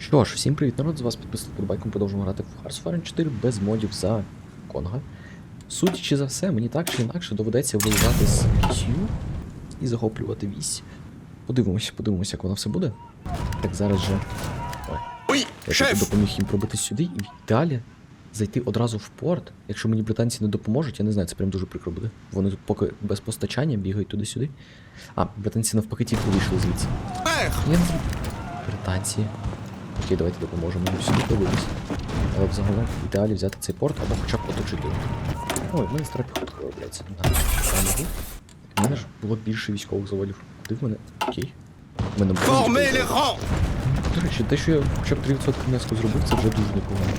Що ж, всім привіт, народ, з вас підписник Подбайком, продовжуємо грати в Hearts of Iron 4 без модів за Конга. Судячи за все, мені так чи інакше доведеться виїжджати з вісью і захоплювати вісь. Подивимося, подивимося, як воно все буде. Так зараз же. Ой. Я тут допоміг їм пробити сюди і далі зайти одразу в порт. Якщо мені британці не допоможуть, я не знаю, це прям дуже прикро буде. Вони тут поки без постачання бігають туди-сюди. А, британці навпаки тільки вийшли звідси. Frère Я. Британці. Окей, давайте допоможемо їм сюди подивитися. Але взагалом в ідеалі взяти цей порт або хоча б оточити. Ой, в мене стара піхотка виявляється. Да, я можу. У мене ж було більше військових заводів. Куди в мене? Окей. В мене було До речі, те, що я хоча б 3% внеску зробив, це вже дуже непогано.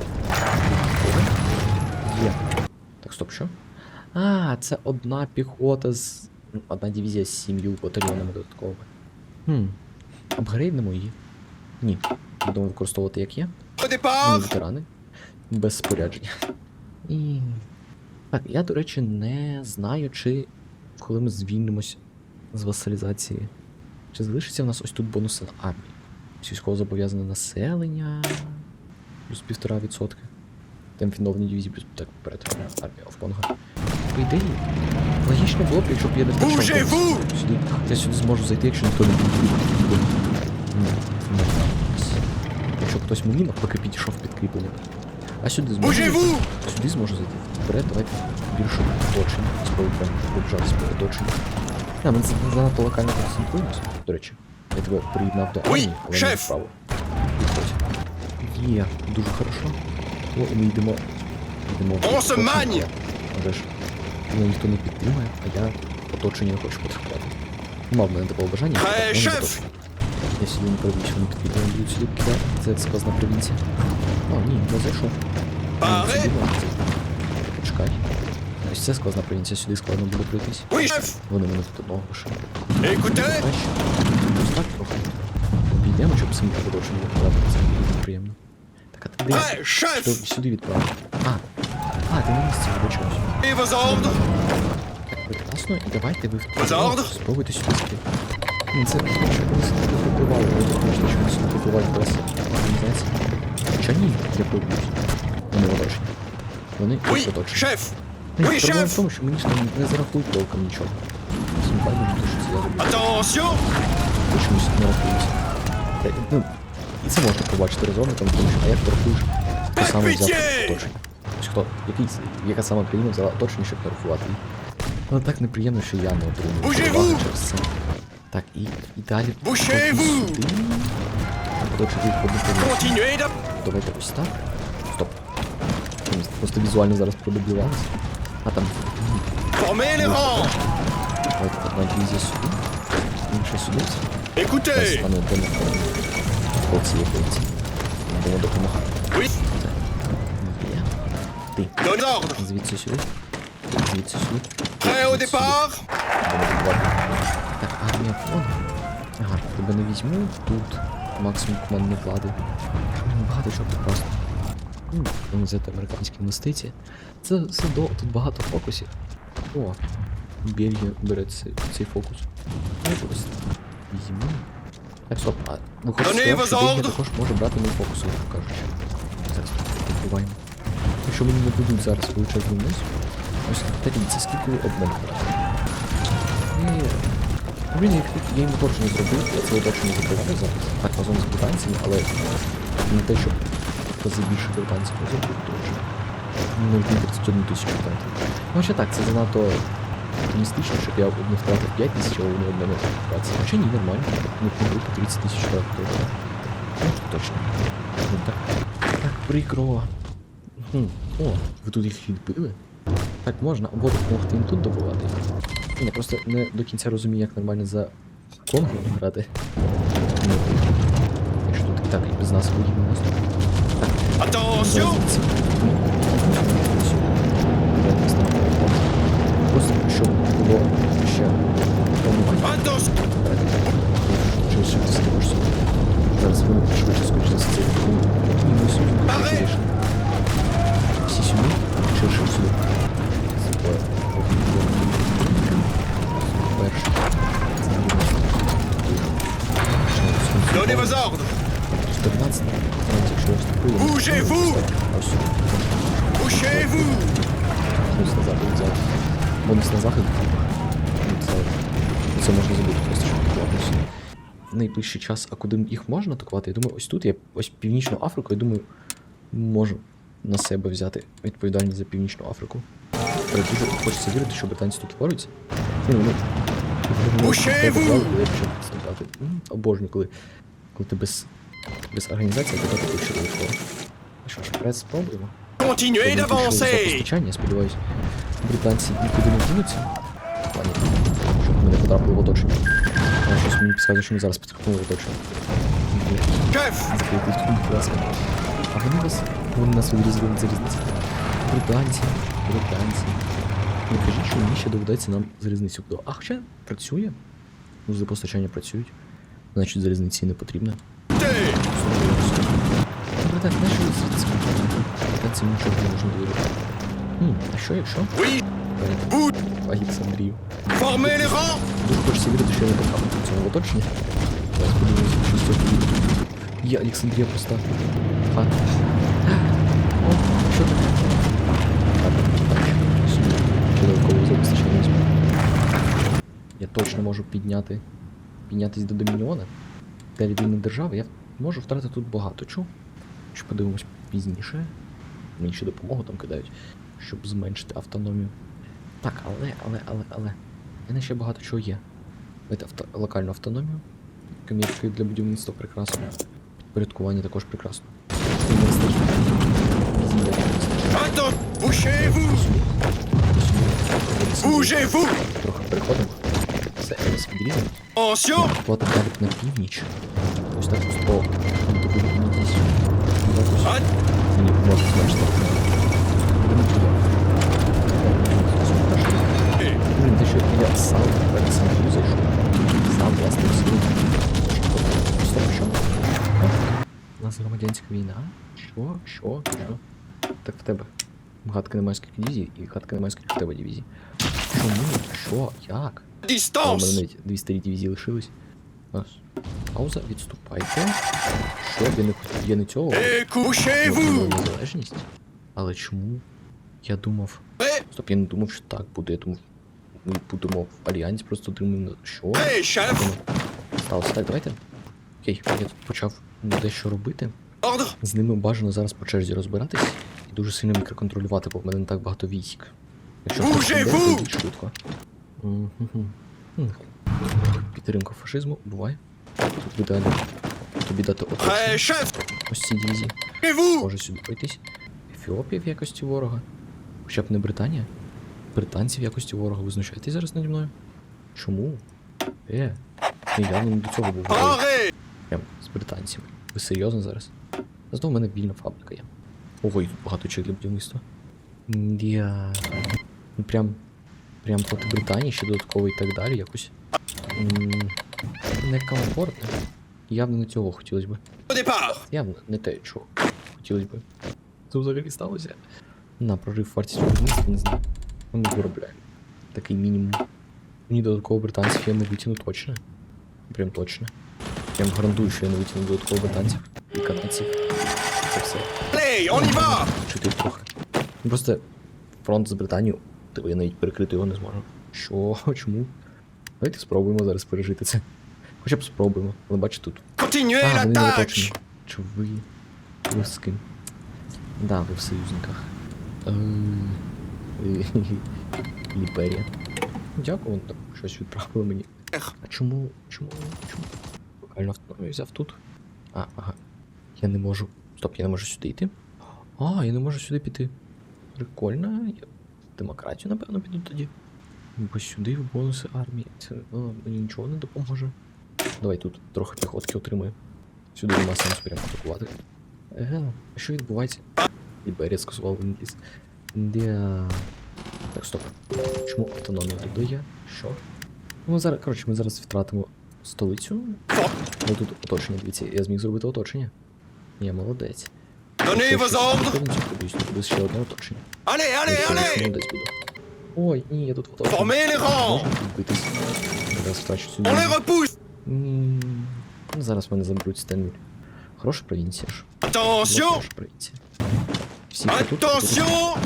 Є. Так, стоп, що? А, це одна піхота з. ну, Одна дивізія з сім'ю батальйонами додатковими. Хм. Апгрейднемо її. Ні. Будемо використовувати як є. Au ветерани. Без спорядження. І. Так, я, до речі, не знаю, чи коли ми звільнимось з васалізації. Чи залишиться в нас ось тут бонуси на армії? Військово зобов'язане населення. Плюс півтора відсотки. Темфіновні дивізії плюс так перед армія Овпонга. По ідеї, логічно було б, якщо б я не прийшов сюди. Я сюди зможу зайти, якщо ніхто не буде. Хтось мені навпаки підійшов підкріплення. А сюди? Bougez-vous Сюди зможу зайти. Вперед, давайте більше оточень. Спробуємо обжатися по оточенню. А, ми за- занадто локально концентруємося. До речі, я тебе приєднав до армії, але не шеф! вправо. Є, дуже хорошо. О, і ми йдемо. Йдемо оточення. magne Але ж мене ніхто не підтримує, а я оточення не хочу потрапляти. Мав мене такого бажання. Хай, шеф! Я сюди не провів, що не підкріплення будуть сюди кидати. Це сквозна провінція. О, ні, не зайшов. Почекай. Ось це сквозна провінція, сюди складно буде пройтись. Вони мене тут одного лишили. Ось так трохи. Обійдемо, щоб самі не. Це буде приємно. Так, а ти де? Що сюди відправити? А. А, ти на місці вибачаюсь. Vos Прекрасно, і давайте ви спробуйте сюди зайти. Ну, це не я думаю, що вони сюди без організації. Хоча ні, я пробуюсь. Вони оточені. Вони оточені. chef Ні, Проблема в тому, що мені ж там не зарахують толком нічого. Всім байдуже, те, що це я роблю. Attention Ви чомусь не рахуюся. Та, Ну, і це можна побачити резонно, там, тому що а як ти рахуєш, хто саме взяв оточення. Хто, який, яка сама країна взяла оточення, щоб нарахувати. Ну так неприємно, що я не отримую Bougez-vous! через це. Так, і, і далі. De... Давайте ось так. Стоп. Просто візуально зараз продублювалося. А там. Давайте одна дивізія сюди. Інша сюди. Стане демократом. Оці якийці. Будемо допомагати. Є. Ти. Звідси сюди. Звідси сюди. Prêt au départ армія фон. Ага, тебе не візьму. Тут максимум командної влади. Ну, Багато чого тут просто. Ну, Будемо взяти американські інвестиції. Це все до. Тут багато фокусів. О, Бельгія бере цей, цей фокус. Ну, просто візьму. Так, стоп, а виходить, Вони сказав, що Бельгія також може брати мій фокус, грубо кажучи. Зараз відбуваємо. Якщо мені не будуть зараз величезний вниз, ось дивіться, скільки обмежуєте. Блін, як я їм оточення зробив, я це оточення закриваю зараз. Так, разом з британцями, але не те, щоб рази більше британців не зробив, тому що 0,31 тисячу втратив. Ну, ще так, це занадто оптимістично, щоб я не втратив 5 тисяч, а вони одне 20. Хоча ні, нормально. Не групи 30 тисяч втратив. Ну, точно. Ну, так. Так, прикро. Хм. О, ви тут їх відбили? Так можна або допомогти їм тут добувати. Я просто не до кінця розумію, як нормально за Конго грати. Ну, якщо тут так і без нас вигідно нас тут. Attention Просто щоб було ще планування. Ти скажеш. Зараз вони швидше скочаться з цих мінусів. Найближчий час, а куди їх можна атакувати? Я думаю, ось тут я ось Північну Африку, я думаю, можу на себе взяти відповідальність за Північну Африку. Але дуже хочеться вірити, що британці тут впораються. Ні, ну, відступати. М, Обожнюю, коли, коли ти без, без організації, тебе тут чудово. Що ж, вперед спробуємо. Я сподіваюся. Британці нікуди не плані, щоб ми потрапили в оточення. Але щось мені підказує, що ми зараз будь ласка. А вони вас, вони нас вирізали на залізниці. Британці, британці. Не кажіть, що мені ще доведеться нам залізницю. А хоча працює. Вузли постачання працюють. Значить, залізниці не потрібно. Британці, що звідси? Британці нічого не можна довірити. Хм, а що якщо? Les rangs Дуже хочеться вірити, що я не потрапив до цього оточення. Зараз подивимося, що з цього буде. Є Олександрія проста. А. О, що таке? Візьму. Я точно можу підняти. Піднятись до Домініона. Для вільної держави я можу втратити тут багато чого. Що подивимось пізніше. Мені ще допомогу там кидають, щоб зменшити автономію. Так, але, але, але, але. У мене ще багато чого є. Давайте авто, локальну автономію. Комірки для будівництва прекрасно. Підпорядкування також прекрасно. Сюди. Сюди. Bougez-vous Трохи переходимо. Все, зараз відрізаємо. Attention Плати далі на північ. Ось так ось по At- мені може зменшити. Що я сам перед сам зайшов. Сам власне що? У нас громадянська війна? Що? Що? Що? Так в тебе. Гадки немає скільки дивізій, і гадки немає скільки в тебе дивізій. Чому? Що? Як? У мене Distance навіть дві старі дивізії лишились. Ось. Пауза, відступайте. Що? Я не, хот- я не цього. Отримав незалежність. Але чому? Я думав. Стоп, я не думав, що так буде. Я думав, ми будемо в альянсі, просто отримуємо. Що? Сталося так, давайте. Окей, я тут почав дещо робити. З ними бажано зараз по черзі розбиратись і дуже сильно мікроконтролювати, бо в мене не так багато військ. Якщо йде, то йдіть швидко. Підтримка фашизму, буває. Тут в ідеалі тобі дати оточення. chef Ось ці дивізії. Може сюди пройтись. Ефіопія в якості ворога. Хоча б не Британія. Британці в якості ворога. Ви знущаєтесь зараз наді мною? Чому? Е, я явно не до цього був. Прям з британцями. Ви серйозно зараз? Зато в мене вільна фабрика є. Ого, і тут багато чого для будівництва. Я... Ну прям. Прям проти Британії ще додатково і так далі якось. Некомфортно. Явно не цього хотілося б. Явно не те, чого хотілося б. Це взагалі сталося. На прорив вартість не знаю. Вони виробляють. Такий мінімум. Мені додатково британців я не витягну точно. Прям точно. Прям гарантую, що я не витягну додатково британців і канадців. Це все. Y va трохи. Ну, Просто фронт з Британією, типу я навіть перекрити його не зможу. Що? Чому? Давайте спробуємо зараз пережити це. Хоча б спробуємо. Але бачите тут а, вони не l'attaque оточені. Чи ви. Ви з ким? Да, ви в союзниках. Е, Ліперія. Дякую, там щось відправили мені. А чому. Чому. Чому? Локальну автономію взяв тут. А, ага. Я не можу. Стоп, я не можу сюди йти. А, я не можу сюди піти. Прикольно. Я демократію, напевно, піду тоді. Бо сюди в бонуси армії. Це ну, мені нічого не допоможе. Давай тут трохи піхотки отримаю. Сюди нема сенсу прямо атакувати. Еге, що відбувається? Ліберія скасував Вінліс. Де. Так, стоп. Чому автономія додає? Що? Ну, ми зараз, коротше, ми зараз втратимо столицю. Ну тут оточення, дивіться, я зміг зробити оточення. Я молодець. Буде ще одне оточення. Allez молодець буду. Ой, ні, я тут rangs Можна відбитись? Зараз втрачу On les війну. Ну, зараз мене заберуть Стенвіль. Хороша провінція ж. Провінція. Всі тут, Attention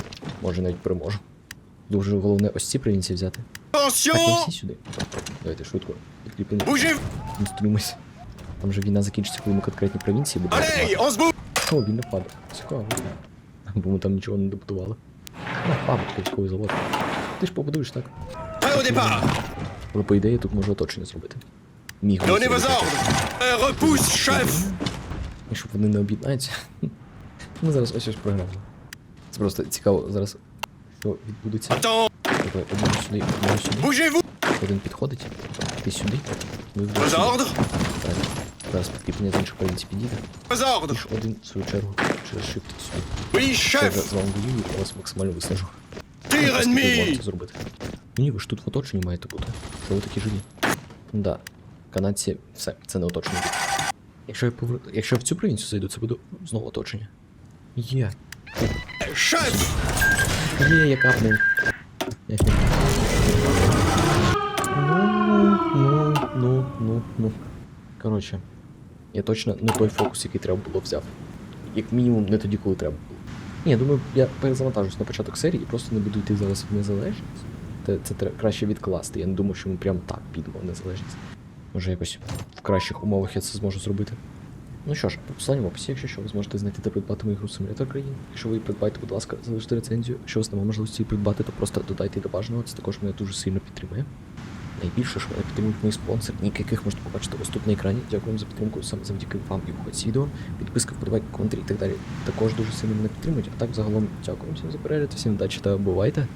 може навіть переможу. Дуже головне ось ці провінції взяти. Так, ви всі сюди. Давайте швидко. Не стримуйся. Там же війна закінчиться, коли ми конкретні провінції будемо. О, він не впаде. Цікаво. Бо ми там нічого не добудували. Фабрика, військовий завод. Ти ж побудуєш, так? Але по ідеї тут можу оточення зробити. Міг repousse, chef І щоб вони не об'єднаються. Ми зараз ось ось програли. Це просто цікаво зараз, що відбудеться. Тобто один сюди, один сюди, один підходить, ти сюди, Так. Зараз підкріплення з іншої провінції підійде. І ж один, в свою чергу, через shift сюди. Я з вами воюю, я вас максимально виснажу. Наскільки ви ennemi зробити. Ні, ви ж тут в оточенні маєте бути. Що ви такі живі? Да. Канадці, все, це не оточення. Якщо я повер... Якщо я в цю провінцію зайду, це буде знову оточення. Є. Chef Є, я капнув. Ну, ну, ну, ну, ну. Коротше, я точно не той фокус, який треба було взяв. Як мінімум, не тоді, коли треба було. Ні, я думаю, я перезавантажусь на початок серії і просто не буду йти зараз в незалежність. Це, це тре- краще відкласти. Я не думаю, що ми прям так підемо в незалежність. Може якось в кращих умовах я це зможу зробити. Ну що ж, по посланню в описі, якщо що, ви зможете знайти та придбати мою гру симулятор країн. Якщо ви її придбаєте, будь ласка, залиште рецензію. Якщо у вас немає можливості її придбати, то просто додайте її до бажаного, це також мене дуже сильно підтримує. Найбільше, що мене підтримують мої спонсори, ніки яких можете побачити ось тут на екрані. Дякую за підтримку саме завдяки вам і виходь з відео. Підписка, вподобайка, коментарі і так далі. Також дуже сильно мене підтримують. А так загалом дякую всім за перегляд, всім удачі та бувайте.